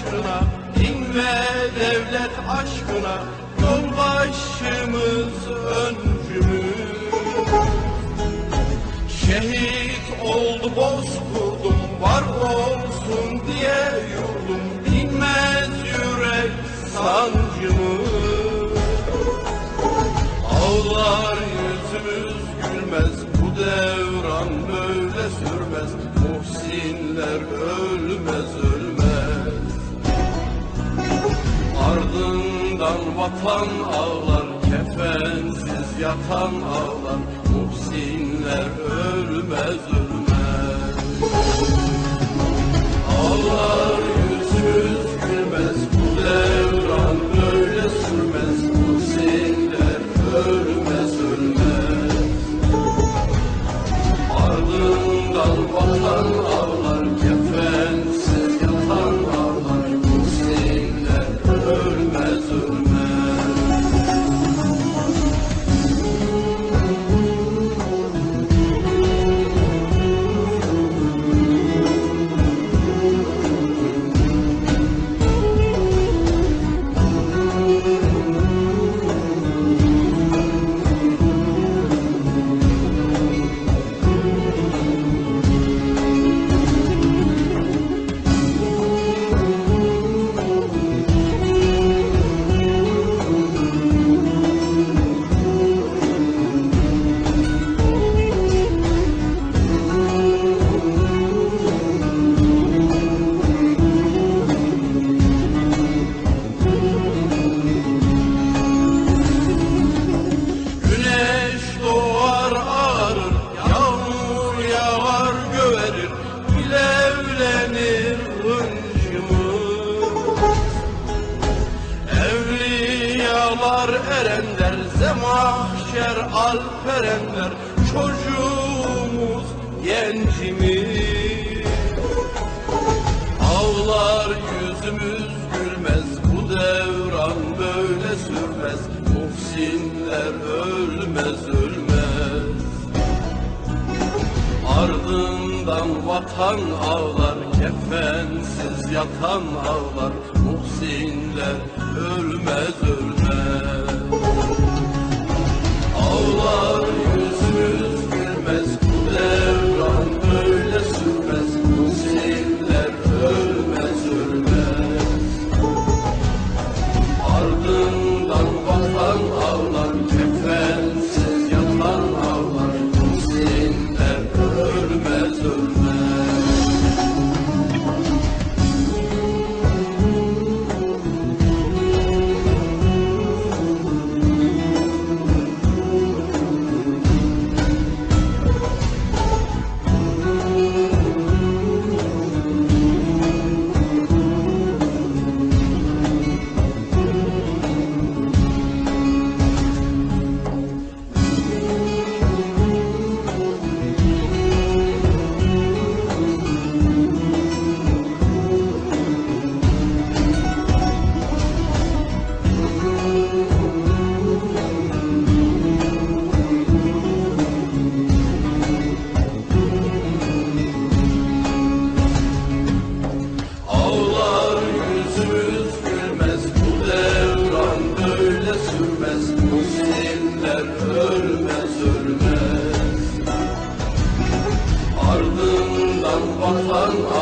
aşkına Dinme devlet aşkına Yol başımız öncümüz. Şehit oldu bozkurdum Var olsun diye yurdum Dinmez yürek sancımız. Vatan ağlar kefensiz yatan ağlar Muhsinler zemahşer alperenler, çocuğumuz, gencimiz. Ağlar yüzümüz gülmez bu devran böyle sürmez. Muhsinler ölmez ölmez. Ardından vatan ağlar kefensiz yatan ağlar. Muhsinler ölmez ölmez Oh.